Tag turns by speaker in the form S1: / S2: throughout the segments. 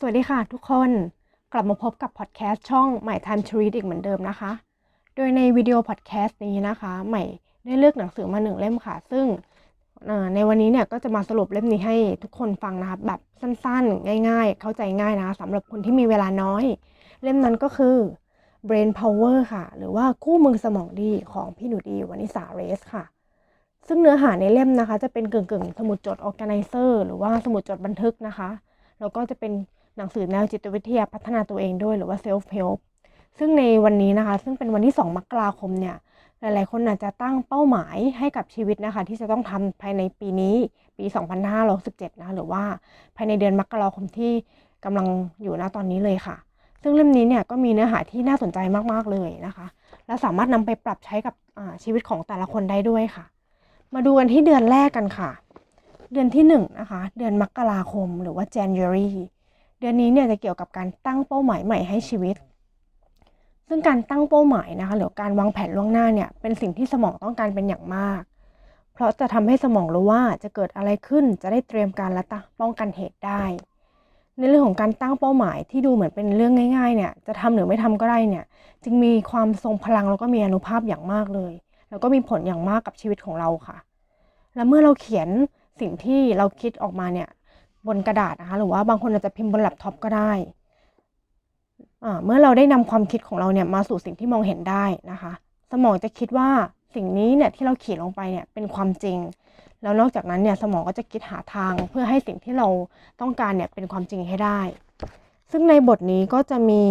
S1: สวัสดีค่ะทุกคนกลับมาพบกับพอดแคสต์ช่องใหม่ Time to Read อีกเหมือนเดิมนะคะ โดยในวิดีโอพอดแคสต์นี้นะคะ ใหม่ได้เลือกหนังสือมาหนึ่งเล่มค่ะ ซึ่งในวันนี้เนี่ยก็จะมาสรุปเล่มนี้ให้ทุกคนฟังนะคะแบบสั้นๆ ง่ายๆ เข้าใจง่ายนะคะสำหรับคนที่มีเวลาน้อย เล่มนั้นก็คือ Brain Power ค่ะ หรือว่าคู่มือสมองดีของพี่หนูดีวานิสาเรสค่ะ ซึ่งเนื้อหาในเล่มนะคะ จะเป็นกึ่งๆ สมุดจด organizer หรือว่าสมุดจดบันทึกนะคะแล้วก็จะเป็น หนังสือแนวจิตวิทยาพัฒนาตัวเองด้วยหรือว่า self help ซึ่งในวันนี้นะคะ ซึ่งเป็นวันที่ 2 มกราคมเนี่ย หลายๆ คนอาจจะตั้งเป้าหมายให้กับชีวิตนะคะ ที่จะต้องทำภายในปีนี้ปี 2567นะคะหรือว่าภายในเดือนมกราคมที่กำลังอยู่ณตอนนี้เลยค่ะ ซึ่งเล่มนี้เนี่ยก็มีเนื้อหาที่น่าสนใจมากๆเลยนะคะ และสามารถนำไปปรับใช้กับชีวิตของแต่ละคนได้ด้วยค่ะ มาดูกันที่เดือนแรกกันค่ะ เดือนที่1นงนะคะเดือนมกราคมหรือว่า January เดือนนี้เนี่ยจะเกี่ยวกับการตั้งเป้าหมายใหม่ให้ชีวิต ซึ่งการตั้งเป้าหมายนะคะหรือการวางแผนล่วงหน้าเนี่ยเป็นสิ่งที่สมองต้องการเป็นอย่างมาก เพราะจะทำให้สมองรู้ว่าจะเกิดอะไรขึ้นจะได้เตรียมการและป้องกันเหตุได้ ในเรื่องของการตั้งเป้าหมายที่ดูเหมือนเป็นเรื่องง่ายๆเนี่ยจะทำหรือไม่ทำก็ได้เนี่ยจึงมีความทรงพลังแล้วก็มีอนุภาพอย่างมากเลย แล้วก็มีผลอย่างมากกับชีวิตของเราค่ะ และเมื่อเราเขียนสิ่งที่เราคิดออกมาเนี่ย บนกระดาษนะคะ หรือว่าบางคนอาจจะพิมพ์บนแล็ปท็อปก็ได้ เมื่อเราได้นำความคิดของเราเนี่ยมาสู่สิ่งที่มองเห็นได้นะคะ สมองจะคิดว่าสิ่งนี้เนี่ยที่เราเขียนลงไปเนี่ยเป็นความจริง แล้วนอกจากนั้นเนี่ยสมองก็จะคิดหาทางเพื่อให้สิ่งที่เราต้องการเนี่ยเป็นความจริงให้ได้ ซึ่งในบทนี้ก็จะมี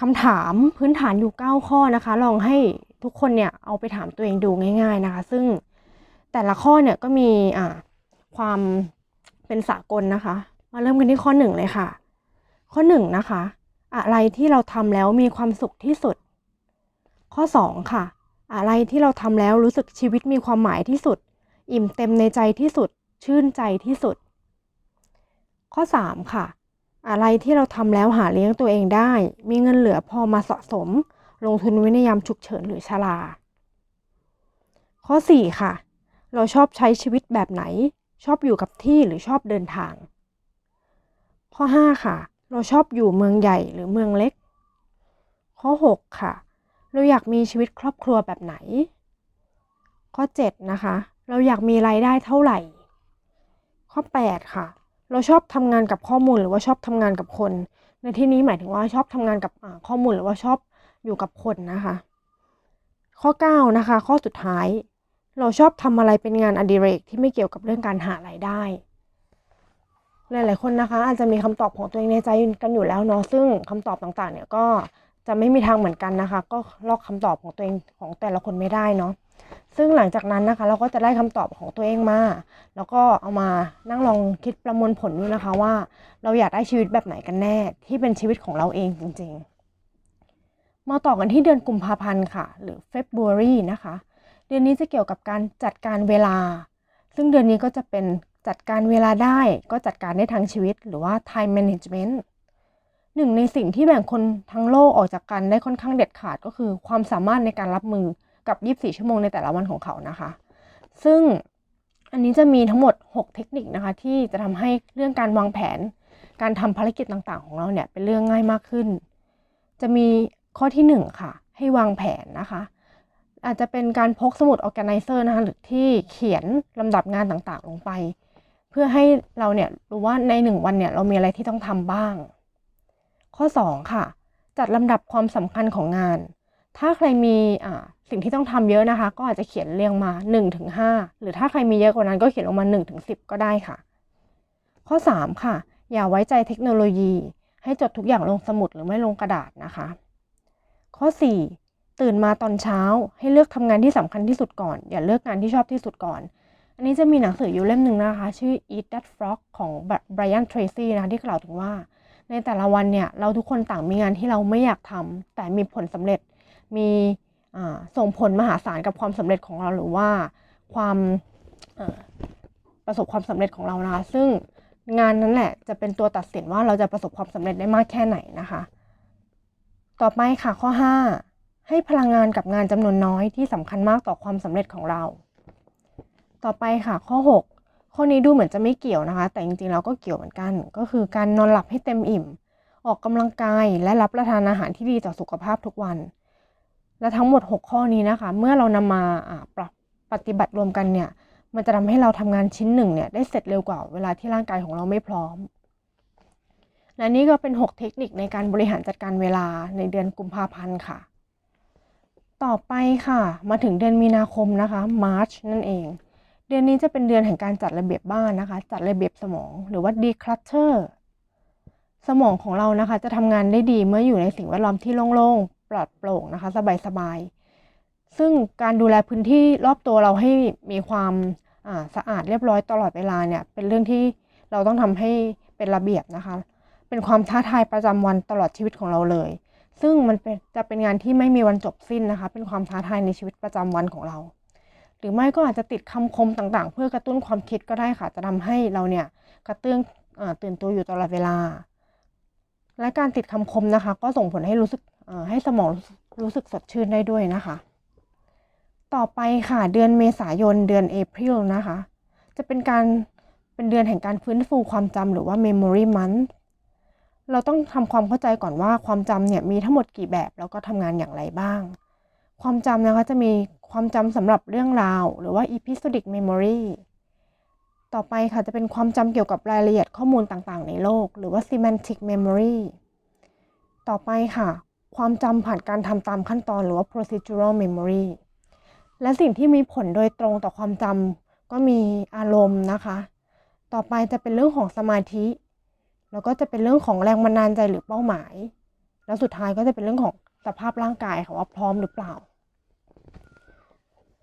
S1: คำถามพื้นฐานอยู่ 9 ข้อนะคะ ลองให้ทุกคนเนี่ยเอาไปถามตัวเองดูง่าย ๆนะคะ ซึ่งแต่ละข้อเนี่ยก็มีความ เป็นสากลนะคะ มาเริ่มกันที่ข้อหนึ่งเลยค่ะ ข้อหนึ่งนะคะ อะไรที่เราทำแล้วมีความสุขที่สุด ข้อสองค่ะ อะไรที่เราทำแล้วรู้สึกชีวิตมีความหมายที่สุด อิ่มเต็มในใจที่สุด ชื่นใจที่สุด ข้อสามค่ะ อะไรที่เราทำแล้วหาเลี้ยงตัวเองได้ มีเงินเหลือพอมาสะสม ลงทุนไว้ในยามฉุกเฉินหรือชราข้อสี่ค่ะ เราชอบใช้ชีวิตแบบไหน ชอบอยู่กับที่หรือชอบเดินทาง ข้อ 5 ค่ะ เราชอบอยู่เมืองใหญ่หรือเมืองเล็ก ข้อ 6 ค่ะ เราอยากมีชีวิตครอบครัวแบบไหน ข้อ 7 นะคะ เราอยากมีรายได้เท่าไหร่ ข้อ 8 ค่ะ เราชอบทำงานกับข้อมูลหรือว่าชอบทำงานกับคน ในที่นี้หมายถึงว่าชอบทำงานกับข้อมูลหรือว่าชอบอยู่กับคนนะคะ ข้อ 9 นะคะ ข้อสุดท้าย เราชอบทำอะไรเป็นงานอดิเรกที่ไม่เกี่ยวกับเรื่องการหารายได้ หลาย ๆ คนนะคะ อาจจะมีคำตอบของตัวเองในใจกันอยู่แล้วเนาะซึ่งคำตอบต่าง ๆ เนี่ยก็จะไม่มีทางเหมือนกันนะคะ ก็ลอกคำตอบของตัวเองของแต่ละคนไม่ได้เนาะซึ่งหลังจากนั้นนะคะ เราก็จะได้คำตอบของตัวเองมา แล้วก็เอามานั่งลองคิดประมวลผลดูนะคะว่า เราอยากได้ชีวิตแบบไหนกันแน่ ที่เป็นชีวิตของเราเองจริง ๆ มาต่อกันที่เดือนกุมภาพันธ์ค่ะ หรือ February นะคะ เดือนนี้จะเกี่ยวกับการจัดการเวลา ซึ่งเดือนนี้ก็จะเป็นจัดการเวลาได้ก็จัดการได้ทั้งชีวิต หรือว่า time management หนึ่งในสิ่งที่แบ่งคนทั้งโลกออกจากกันได้ค่อนข้างเด็ดขาดก็คือ ความสามารถในการรับมือกับ 24 ชั่วโมงในแต่ละวันของเขานะคะ ซึ่งอันนี้จะมีทั้งหมด 6 เทคนิคนะคะ ที่จะทำให้เรื่องการวางแผน การทำภารกิจต่างๆ ของเราเนี่ยเป็นเรื่องง่ายมากขึ้น จะมีข้อที่ 1 ค่ะ ให้วางแผนนะคะ อาจจะเป็นการพกสมุด organizer นะคะหรือที่เขียนลำดับงานต่างๆ ลงไป เพื่อให้เราเนี่ยรู้ว่าในหนึ่งวันเนี่ยเรามีอะไรที่ต้องทำบ้าง ข้อ 2 ค่ะ จัดลำดับความสำคัญของงาน ถ้าใครมีอ่าสิ่งที่ต้องทำเยอะนะคะ ก็อาจจะเขียนเรียงมา 1-5 หรือถ้าใครมีเยอะกว่านั้นก็เขียนลงมา 1-10 ก็ได้ค่ะ ข้อ 3 ค่ะ อย่าไว้ใจเทคโนโลยี ให้จดทุกอย่างลงสมุดหรือไม่ลงกระดาษนะคะ ข้อ 4 ตื่นมาตอนเช้าให้เลือกทำงานที่สำคัญที่สุดก่อน อย่าเลือกงานที่ชอบที่สุดก่อน อันนี้จะมีหนังสืออยู่เล่มหนึ่งนะคะ ชื่อ Eat That Frog ของ Brian Tracy นะคะที่กล่าวถึงว่า ในแต่ละวันเนี่ย เราทุกคนต่างมีงานที่เราไม่อยากทำแต่มีผลสำเร็จมีส่งผลมหาศาลกับความสำเร็จของเราหรือว่าความประสบความสำเร็จของเรานะคะซึ่งงานนั้นแหละจะเป็นตัวตัดสินว่าเราจะประสบความสำเร็จได้มากแค่ไหนนะคะ ต่อไปค่ะข้อ 5 ให้พลังงานกับงานจำนวนน้อยที่สำคัญมากต่อความสำเร็จของเรา ต่อไปค่ะข้อ 6 ข้อนี้ดูเหมือนจะไม่เกี่ยวนะคะ แต่จริงๆแล้วก็เกี่ยวเหมือนกัน ก็คือการนอนหลับให้เต็มอิ่ม ออกกำลังกายและรับประทานอาหารที่ดีต่อสุขภาพทุกวัน และทั้งหมด 6 ข้อนี้นะคะ เมื่อเรานำมาปรับปฏิบัติรวมกันเนี่ย มันจะทำให้เราทำงานชิ้นหนึ่งเนี่ยได้เสร็จเร็วกว่าเวลาที่ร่างกายของเราไม่พร้อมและนี่ก็เป็น 6 เทคนิคในการบริหารจัดการเวลาในเดือนกุมภาพันธ์ค่ะ ต่อไปค่ะ มาถึงเดือนมีนาคมนะคะ March นั่นเอง เดือนนี้จะเป็นเดือนแห่งการจัดระเบียบบ้านนะคะ จัดระเบียบสมองหรือว่า declutter สมองของเรานะคะ จะทำงานได้ดีเมื่ออยู่ในสิ่งแวดล้อมที่โล่งๆ ปลอดโปร่งนะคะ สบายๆ ซึ่งการดูแลพื้นที่รอบตัวเราให้มีความสะอาดเรียบร้อยตลอดเวลาเนี่ย เป็นเรื่องที่เราต้องทำให้เป็นระเบียบนะคะ เป็นความท้าทายประจำวันตลอดชีวิตของเราเลย ซึ่งมันเป็นจะเป็นงานที่ไม่มีวันจบสิ้นนะคะ เป็นความท้าทายในชีวิตประจำวันของเรา หรือไม่ก็อาจจะติดคำคมต่างๆ เพื่อกระตุ้นความคิดก็ได้ค่ะ จะทำให้เราเนี่ยกระเตื้องตื่นตัวอยู่ตลอดเวลา และการติดคำคมนะคะ ก็ส่งผลให้รู้สึกให้สมองรู้สึกสดชื่นได้ด้วยนะคะ ต่อไปค่ะเดือนเมษายนเดือนเอพ i l นะคะ จะเป็นการเป็นเดือนแห่งการฟื้นฟูความจำหรือว่า memory month เราต้องทำความเข้าใจก่อนว่าความจำเนี่ยมีทั้งหมดกี่แบบแล้วก็ทำงานอย่างไรบ้าง ความจำนะคะจะมีความจำสำหรับเรื่องราว หรือว่า episodic memory ต่อไปค่ะจะเป็นความจำเกี่ยวกับรายละเอียดข้อมูลต่างๆ ในโลก หรือว่า semantic memory ต่อไปค่ะ ความจำผ่านการทำตามขั้นตอนหรือว่า procedural memory และสิ่งที่มีผลโดยตรงต่อความจำก็มีอารมณ์นะคะ ต่อไปจะเป็นเรื่องของสมาธิ แล้วก็จะเป็นเรื่องของแรงบันดาลใจหรือเป้าหมาย แล้วสุดท้ายก็จะเป็นเรื่องของสภาพร่างกายค่ะว่าพร้อมหรือเปล่า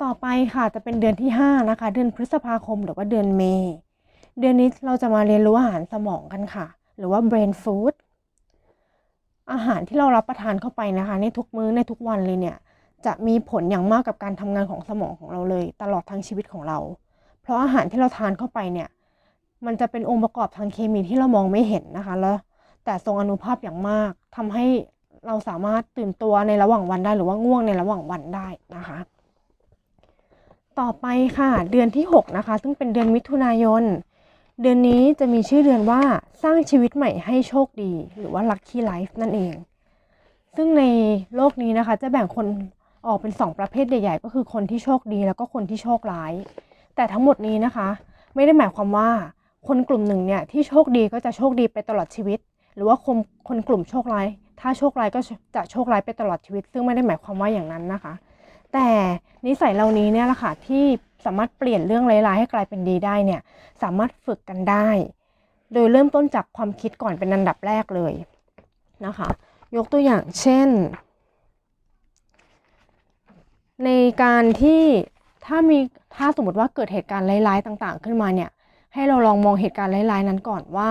S1: ต่อไปค่ะจะเป็นเดือนที่ 5 นะคะ เดือนพฤษภาคมหรือว่าเดือนเมษเดือนนี้เราจะมาเรียนรู้อาหารสมองกันค่ะ หรือว่า brain food อาหารที่เรารับประทานเข้าไปนะคะ ในทุกมื้อในทุกวันเลยเนี่ย จะมีผลอย่างมากกับการทำงานของสมองของเราเลย ตลอดทั้งชีวิตของเรา เพราะอาหารที่เราทานเข้าไปเนี่ย มันจะเป็นองค์ประกอบทางเคมีที่เรามองไม่เห็นนะคะแล้วแต่ทรงอนุภาพอย่างมากทำให้เราสามารถตื่นตัวในระหว่างวันได้หรือว่าง่วงในระหว่างวันได้นะคะ ต่อไปค่ะ เดือนที่ 6 นะคะ ซึ่งเป็นเดือนมิถุนายน เดือนนี้จะมีชื่อเดือนว่าสร้างชีวิตใหม่ให้โชคดี หรือว่า lucky life นั่นเอง ซึ่งในโลกนี้นะคะ จะแบ่งคนออกเป็น 2 ประเภทใหญ่ๆ ก็คือคนที่โชคดีแล้วก็คนที่โชคร้าย แต่ทั้งหมดนี้นะคะ ไม่ได้หมายความว่า คนกลุ่มหนึ่งเนี่ยที่โชคดีก็จะโชคดีไปตลอดชีวิต หรือว่าคนคนกลุ่มโชคร้ายถ้าโชคร้ายก็จะโชคร้ายไปตลอดชีวิต ซึ่งไม่ได้หมายความว่าอย่างนั้นนะคะ แต่นิสัยเหล่านี้เนี่ยแหละค่ะที่สามารถเปลี่ยนเรื่องร้ายๆให้กลายเป็นดีได้เนี่ยสามารถฝึกกันได้ โดยเริ่มต้นจากความคิดก่อนเป็นอันดับแรกเลยนะคะ ยกตัวอย่างเช่น ในการที่ถ้ามีถ้าสมมติว่าเกิดเหตุการณ์ร้ายๆต่าง ๆ ขึ้นมาเนี่ย ให้เราลองมองเหตุการณ์ร้ายๆนั้นก่อนว่า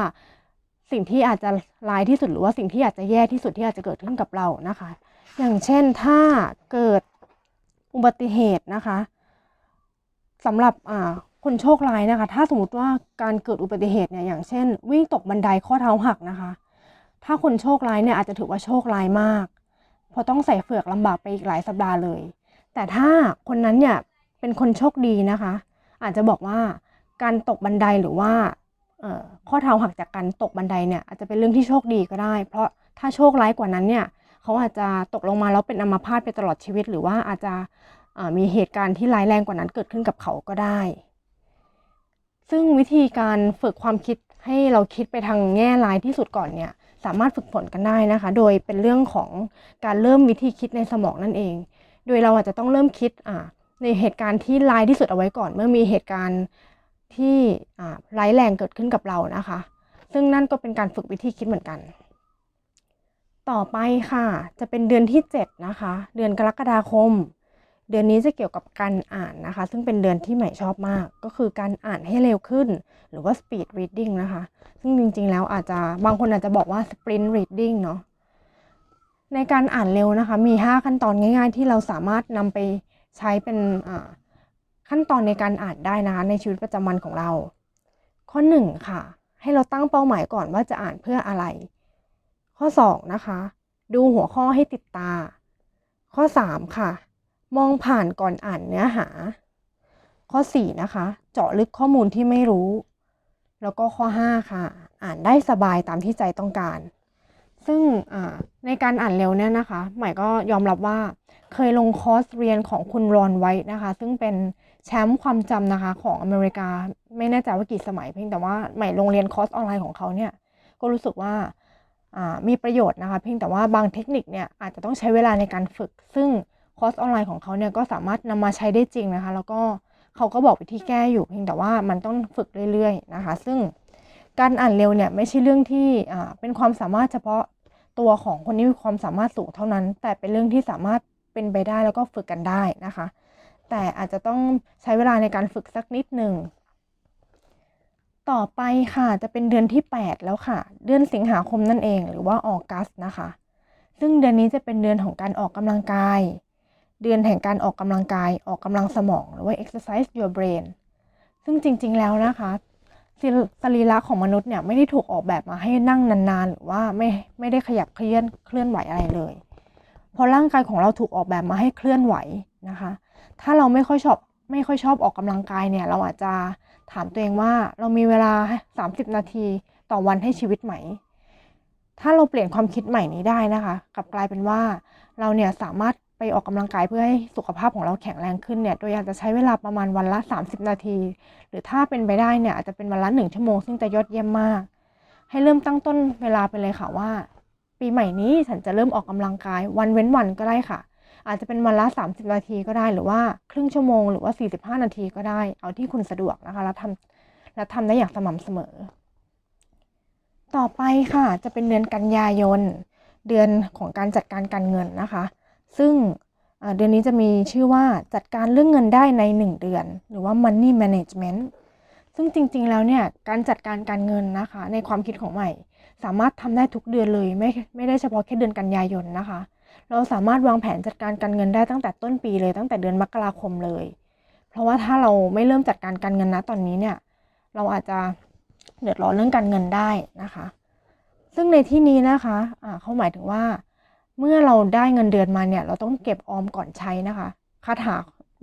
S1: สิ่งที่อาจจะร้ายที่สุดหรือว่าสิ่งที่อาจจะแย่ที่สุดที่อาจจะเกิดขึ้นกับเรานะคะ อย่างเช่นถ้าเกิดอุบัติเหตุนะคะสำหรับอ่าคนโชคร้ายนะคะ ถ้าสมมติว่าการเกิดอุบัติเหตุเนี่ยอย่างเช่น วิ่งตกบันไดข้อเท้าหักนะคะ ถ้าคนโชคร้ายเนี่ยอาจจะถือว่าโชคร้ายมากเพราะต้องใส่เฟือกลำบากไปอีกหลายสัปดาห์เลย แต่ถ้าคนนั้นเนี่ยเป็นคนโชคดีนะคะ อาจจะบอกว่า การตกบันไดหรือว่าข้อเท้าหักจากการตกบันไดเนี่ยอาจจะเป็นเรื่องที่โชคดีก็ได้ เพราะถ้าโชคร้ายกว่านั้นเนี่ยเขาอาจจะตกลงมาแล้วเป็นอัมพาตไปตลอดชีวิต หรือว่าอาจจะมีเหตุการณ์ที่ร้ายแรงกว่านั้นเกิดขึ้นกับเขาก็ได้ ซึ่งวิธีการฝึกความคิดให้เราคิดไปทางแง่ร้ายที่สุดก่อนเนี่ยสามารถฝึกฝนกันได้นะคะ โดยเป็นเรื่องของการเริ่มวิธีคิดในสมองนั่นเอง โดยเราอาจจะต้องเริ่มคิดในเหตุการณ์ที่ร้ายที่สุดเอาไว้ก่อน เมื่อมีเหตุการณ์ ที่ร้ายแรงเกิดขึ้นกับเรานะคะ ซึ่งนั่นก็เป็นการฝึกวิธีคิดเหมือนกัน ต่อไปค่ะจะเป็นเดือนที่ 7 นะคะ เดือนกรกฎาคม เดือนนี้จะเกี่ยวกับการอ่านนะคะ ซึ่งเป็นเดือนที่ใหม่ชอบมาก ก็คือการอ่านให้เร็วขึ้น หรือว่า speed reading นะคะ ซึ่งจริงๆ แล้วอาจจะบางคนอาจจะบอกว่า sprint reading เนาะในการอ่านเร็วนะคะ มี 5 ขั้นตอนง่าย ๆ ที่เราสามารถนำไปใช้เป็น ขั้นตอนในการอ่านได้นะคะในชีวิตประจำวันของเรา ข้อ 1 ค่ะ ให้เราตั้งเป้าหมายก่อนว่าจะอ่านเพื่ออะไร ข้อ 2 นะคะ ดูหัวข้อให้ติดตา ข้อ 3 ค่ะ มองผ่านก่อนอ่านเนื้อหา ข้อ 4 นะคะ เจาะลึกข้อมูลที่ไม่รู้ แล้วก็ข้อ 5 ค่ะ อ่านได้สบายตามที่ใจต้องการซึ่งในการอ่านเร็วเนี่ยนะคะใหม่ก็ยอมรับว่าเคยลงคอร์สเรียนของคุณรอนไว้นะคะ ซึ่งเป็น แชมป์ความจำนะคะของอเมริกาไม่แน่ใจว่ากี่สมัยเพียงแต่ว่าใหม่ลงเรียนคอร์สออนไลน์ของเขาเนี่ยก็รู้สึกว่ามีประโยชน์นะคะ เพียงแต่ว่าบางเทคนิคเนี่ยอาจจะต้องใช้เวลาในการฝึก ซึ่งคอร์สออนไลน์ของเขาเนี่ยก็สามารถนำมาใช้ได้จริงนะคะ แล้วก็เขาก็บอกวิธีแก้อยู่ เพียงแต่ว่ามันต้องฝึกเรื่อยๆนะคะ ซึ่งการอ่านเร็วเนี่ยไม่ใช่เรื่องที่เป็นความสามารถเฉพาะตัวของคนที่มีความสามารถสูงเท่านั้น แต่เป็นเรื่องที่สามารถเป็นไปได้แล้วก็ฝึกกันได้นะคะ แต่อาจจะต้องใช้เวลาในการฝึกสักนิดหนึ่ง ต่อไปค่ะจะเป็นเดือนที่ 8 แล้วค่ะ เดือนสิงหาคมนั่นเองหรือว่าออกัสนะคะ ซึ่งเดือนนี้จะเป็นเดือนของการออกกำลังกาย เดือนแห่งการออกกำลังกาย ออกกำลังสมอง หรือว่า exercise your brain ซึ่งจริง ๆ แล้วนะคะสรีระของมนุษย์เนี่ยไม่ได้ถูกออกแบบมาให้นั่งนานๆ หรือว่าไม่ไม่ได้ขยับเคลื่อนเคลื่อนไหวอะไรเลย เพราะร่างกายของเราถูกออกแบบมาให้เคลื่อนไหวนะคะ ถ้าเราไม่ค่อยชอบไม่ค่อยชอบออกกำลังกายเนี่ย เราอาจจะถามตัวเองว่าเรามีเวลา 30 นาทีต่อวันให้ชีวิตใหม ถ้าเราเปลี่ยนความคิดใหม่นี้ได้นะคะกลับกลายเป็นว่าเราเนี่ยสามารถไปออกกำลังกายเพื่อให้สุขภาพของเราแข็งแรงขึ้นเนี่ยโดยอาจจะใช้เวลาประมาณวันละ 30 นาที หรือถ้าเป็นไปได้เนี่ยอาจจะเป็นวันละ1ชั่วโมงซึ่งจะยอดเยี่ยมมาก ให้เริ่มตั้งต้นเวลาไปเลยค่ะว่า ปีใหม่นี้ฉันจะเริ่มออกกำลังกายวันเว้นวันก็ได้ค่ะ อาจจะเป็นวันละ 30 นาทีก็ได้หรือว่าครึ่งชั่วโมงหรือว่า 45 นาทีก็ได้ เอาที่คุณสะดวกนะคะ แล้วทำแล้วทำได้อย่างสม่ำเสมอ ต่อไปค่ะจะเป็นเดือนกันยายน เดือนของการจัดการการเงินนะคะ ซึ่งเดือนนี้จะมีชื่อว่าจัดการเรื่องเงินได้ใน 1 เดือน หรือว่า money management ซึ่งจริงๆ แล้วเนี่ยการจัดการการเงินนะคะ ในความคิดของใหม่ สามารถทำได้ทุกเดือนเลยไม่ไม่ได้เฉพาะแค่เดือนกันยายนนะคะ เราสามารถวางแผนจัดการการเงินได้ตั้งแต่ต้นปีเลยตั้งแต่เดือนมกราคมเลย เพราะว่าถ้าเราไม่เริ่มจัดการการเงินนะตอนนี้เนี่ย เราอาจจะเดือดร้อนเรื่องการเงินได้นะคะ ซึ่งในที่นี้นะคะะเขาหมายถึงว่า เมื่อเราได้เงินเดือนมาเนี่ย เราต้องเก็บออมก่อนใช้นะคะคาถา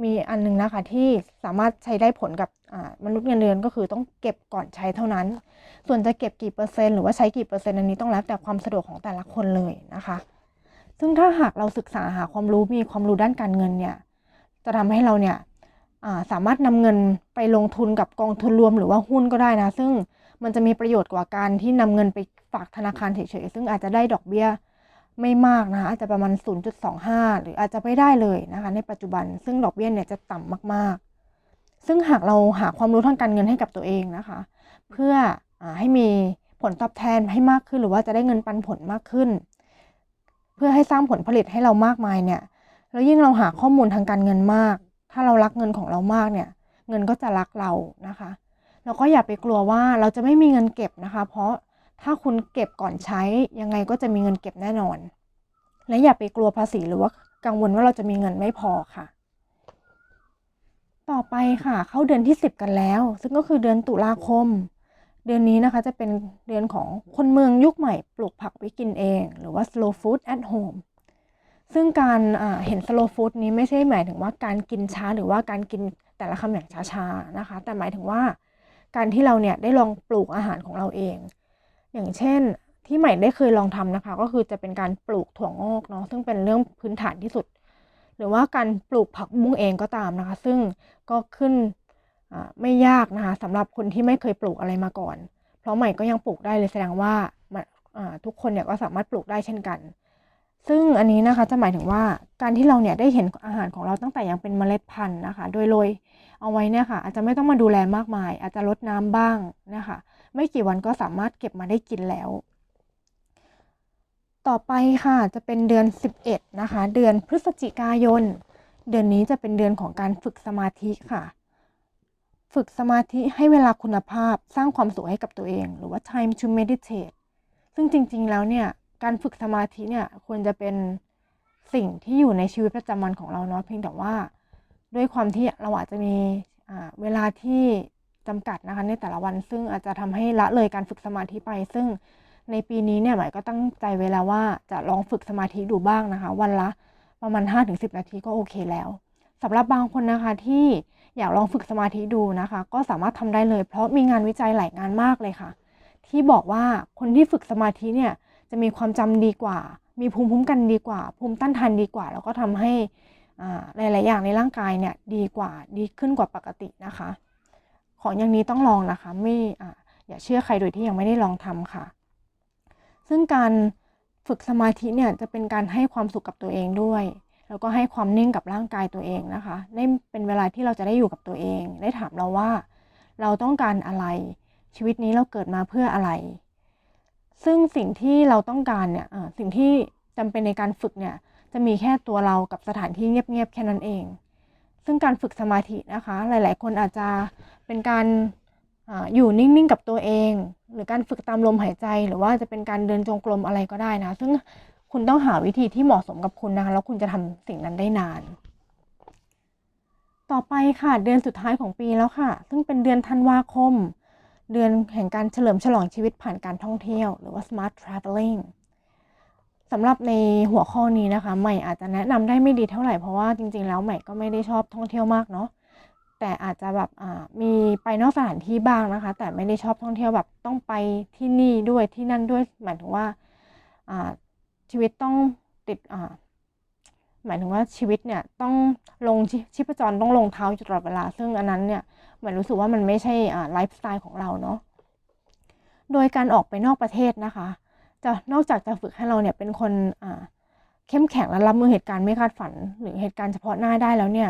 S1: มีอันนึงนะคะที่สามารถใช้ได้ผลกับมนุษย์เงินเดือนก็คือต้องเก็บก่อนใช้เท่านั้น ส่วนจะเก็บกี่เปอร์เซ็นต์หรือว่าใช้กี่เปอร์เซ็นต์อันนี้ต้องแล้วแต่ความสะดวกของแต่ละคนเลยนะคะ ซึ่งถ้าหากเราศึกษาหาความรู้มีความรู้ด้านการเงินเนี่ย จะทำให้เราเนี่ยสามารถนำเงินไปลงทุนกับกองทุนรวมหรือว่าหุ้นก็ได้นะ ซึ่งมันจะมีประโยชน์กว่าการที่นำเงินไปฝากธนาคารเฉยๆซึ่งอาจจะได้ดอกเบี้ยไม่มากนะคะอาจจะประมาณ 0.25 หรืออาจจะไม่ได้เลยนะคะในปัจจุบัน ซึ่งดอกเบี้ยเนี่ยจะต่ำมากๆ ซึ่งหากเราหาความรู้ทางการเงินให้กับตัวเองนะคะ เพื่ออให้มีผลตอบแทนให้มากขึ้นหรือว่าจะได้เงินปันผลมากขึ้น พื่อให้สร้างผลผลิตให้เรามากมายเนี่ย แล้วยิ่งเราหาข้อมูลทางการเงินมาก ถ้าเรารักเงินของเรามากเนี่ย เงินก็จะรักเรานะคะ แล้วก็อย่าไปกลัวว่าเราจะไม่มีเงินเก็บนะคะ เพราะถ้าคุณเก็บก่อนใช้ยังไงก็จะมีเงินเก็บแน่นอน และอย่าไปกลัวภาษีหรือว่ากังวลว่าเราจะมีเงินไม่พอค่ะ ต่อไปค่ะ เข้าเดือนที่ 10 กันแล้ว ซึ่งก็คือเดือนตุลาคม เดือนนี้นะคะจะเป็นเดือนของคนเมืองยุคใหม่ปลูกผักไว้กินเอง หรือว่า slow food at home ซึ่งการเห็น slow food นี้ไม่ใช่หมายถึงว่าการกินช้าหรือว่าการกินแต่ละคำอย่างช้าๆนะคะ แต่หมายถึงว่าการที่เราเนี่ยได้ลองปลูกอาหารของเราเอง อย่างเช่นที่ใหม่ได้เคยลองทำนะคะ ก็คือจะเป็นการปลูกถั่วงอกเนาะซึ่งเป็นเรื่องพื้นฐานที่สุด หรือว่าการปลูกผักบุ้งเองก็ตามนะคะ ซึ่งก็ขึ้น ไม่ยากนะคะสำหรับคนที่ไม่เคยปลูกอะไรมาก่อน เพราะใหม่ก็ยังปลูกได้เลยแสดงว่าทุกคนเนี่ยก็สามารถปลูกได้เช่นกัน ซึ่งอันนี้นะคะจะหมายถึงว่าการที่เราเนี่ยได้เห็นอาหารของเราตั้งแต่ยังเป็นเมล็ดพันธุ์นะคะ โดยโรยเอาไว้เนี่ยค่ะ อาจจะไม่ต้องมาดูแลมากมาย อาจจะลดน้ำบ้างนะคะ ไม่กี่วันก็สามารถเก็บมาได้กินแล้ว ต่อไปค่ะจะเป็นเดือน 11 นะคะ เดือนพฤศจิกายน เดือนนี้จะเป็นเดือนของการฝึกสมาธิค่ะ ฝึกสมาธิให้เวลาคุณภาพสร้างความสุขให้กับตัวเอง หรือว่า time to meditate ซึ่งจริง ๆ แล้วเนี่ย การฝึกสมาธิเนี่ยควรจะเป็นสิ่งที่อยู่ในชีวิตประจำวันของเราเนาะเพียงแต่ว่า ด้วยความที่เราอาจจะมีเวลาที่จำกัดนะคะในแต่ละวัน ซึ่งอาจจะทำให้ละเลยการฝึกสมาธิไป ซึ่งในปีนี้เนี่ยหมายก็ตั้งใจไว้แล้วว่าจะลองฝึกสมาธิดูบ้างนะคะ วันละประมาณ 5-10 นาทีก็โอเคแล้วสำหรับบางคนนะคะที่ อยากลองฝึกสมาธิดูนะคะ ก็สามารถทำได้เลย เพราะมีงานวิจัยหลายงานมากเลยค่ะ ที่บอกว่าคนที่ฝึกสมาธิเนี่ยจะมีความจำดีกว่า มีภูมิคุ้มกันดีกว่า ภูมิต้านทานดีกว่า แล้วก็ทำให้อ่าหลาย ๆ อย่างในร่างกายเนี่ยดีกว่าดีขึ้นกว่าปกตินะคะ ของอย่างนี้ต้องลองนะคะ ไม่อ่าอย่าเชื่อใครโดยที่ยังไม่ได้ลองทำค่ะ ซึ่งการฝึกสมาธิเนี่ยจะเป็นการให้ความสุขกับตัวเองด้วย แล้วก็ให้ความนิ่งกับร่างกายตัวเองนะคะได้เป็นเวลาที่เราจะได้อยู่กับตัวเอง ได้ถามเราว่า เราต้องการอะไร ชีวิตนี้เราเกิดมาเพื่ออะไร ซึ่งสิ่งที่เราต้องการเนี่ยสิ่งที่จำเป็นในการฝึกเนี่ยจะมีแค่ตัวเรากับสถานที่เงียบๆแค่นั้นเอง ซึ่งการฝึกสมาธินะคะ หลาย ๆ คนอาจจะเป็นการออยู่นิ่ง ๆ กับตัวเอง หรือการฝึกตามลมหายใจ หรือว่าจะเป็นการเดินจงกรมอะไรก็ได้นะ ซึ่ง คุณต้องหาวิธีที่เหมาะสมกับคุณนะคะแล้วคุณจะทำสิ่งนั้นได้นาน ต่อไปค่ะเดือนสุดท้ายของปีแล้วค่ะ ซึ่งเป็นเดือนธันวาคม เดือนแห่งการเฉลิมฉลองชีวิตผ่านการท่องเที่ยว หรือว่า smart traveling สำหรับในหัวข้อนี้นะคะ ใหม่อาจจะแนะนำได้ไม่ดีเท่าไหร่เพราะว่าจริง ๆ แล้วใหม่ก็ไม่ได้ชอบท่องเที่ยวมากเนาะแต่อาจจะแบบอ่ามีไปนอกสถานที่บ้างนะคะ แต่ไม่ได้ชอบท่องเที่ยวแบบต้องไปที่นี่ด้วยที่นั่นด้วยหมายถึงว่าอ่า ชีวิตต้องติดอ่าหมายถึงว่าชีวิตเนี่ยต้องลงชีชีพจรต้องลงเท้าอยู่ตลอดเวลา ซึ่งอันนั้นเนี่ยหมายรู้สึกว่ามันไม่ใช่อ่าไลฟ์สไตล์ของเราเนาะโดยการออกไปนอกประเทศนะคะจะนอกจากจะฝึกให้เราเนี่ยเป็นคนอ่าเข้มแข็งและรับมือเหตุการณ์ไม่คาดฝัน หรือเหตุการณ์เฉพาะหน้าได้แล้วเนี่ย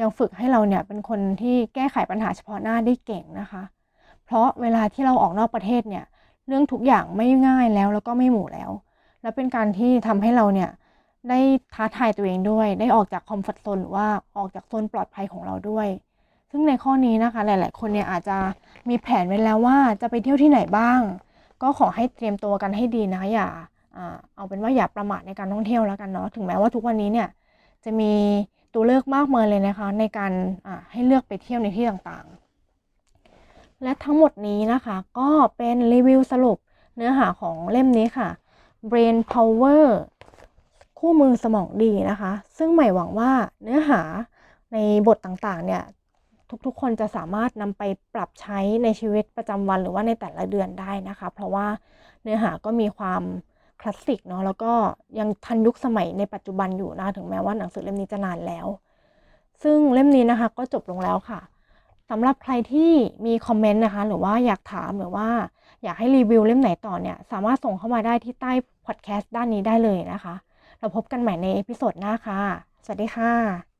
S1: ยังฝึกให้เราเนี่ยเป็นคนที่แก้ไขปัญหาเฉพาะหน้าได้เก่งนะคะ เพราะเวลาที่เราออกนอกประเทศเนี่ยเรื่องทุกอย่างไม่ง่ายแล้วแล้วก็ไม่หมู่แล้ว และเป็นการที่ทำให้เราเนี่ยได้ท้าทายตัวเองด้วย ได้ออกจากคอมฟอร์ทโซนหรือว่าออกจากโซนปลอดภัยของเราด้วย ซึ่งในข้อนี้นะคะ หลาย ๆ คนเนี่ยอาจจะมีแผนไว้แล้วว่าจะไปเที่ยวที่ไหนบ้าง ก็ขอให้เตรียมตัวกันให้ดีนะอย่าเอาเป็นว่าอย่าประมาทในการท่องเที่ยวแล้วกันเนาะถึงแม้ว่าทุกวันนี้เนี่ยจะมีตัวเลือกมากมายเลยนะคะ ในการให้เลือกไปเที่ยวในที่ต่างๆ และทั้งหมดนี้นะคะก็เป็นรีวิวสรุปเนื้อหาของเล่มนี้ค่ะ Brain Power คู่มือสมองดีนะคะ ซึ่งใหม่หวังว่าเนื้อหาในบทต่างๆ เนี่ย ทุกๆ คนจะสามารถนำไปปรับใช้ในชีวิตประจำวันหรือว่าในแต่ละเดือนได้นะคะ เพราะว่าเนื้อหาก็มีความคลาสสิกเนาะแล้วก็ยังทันยุคสมัยในปัจจุบันอยู่นะถึงแม้ว่าหนังสือเล่มนี้จะนานแล้ว ซึ่งเล่มนี้นะคะก็จบลงแล้วค่ะสำหรับใครที่มีคอมเมนต์นะคะ หรือว่าอยากถามหรือว่า อยากให้รีวิวเล่มไหนต่อเนี่ย สามารถส่งเข้ามาได้ที่ใต้ พอดแคสต์ด้านนี้ได้เลยนะคะ เราพบกันใหม่ในเอพิโซดหน้าค่ะ สวัสดีค่ะ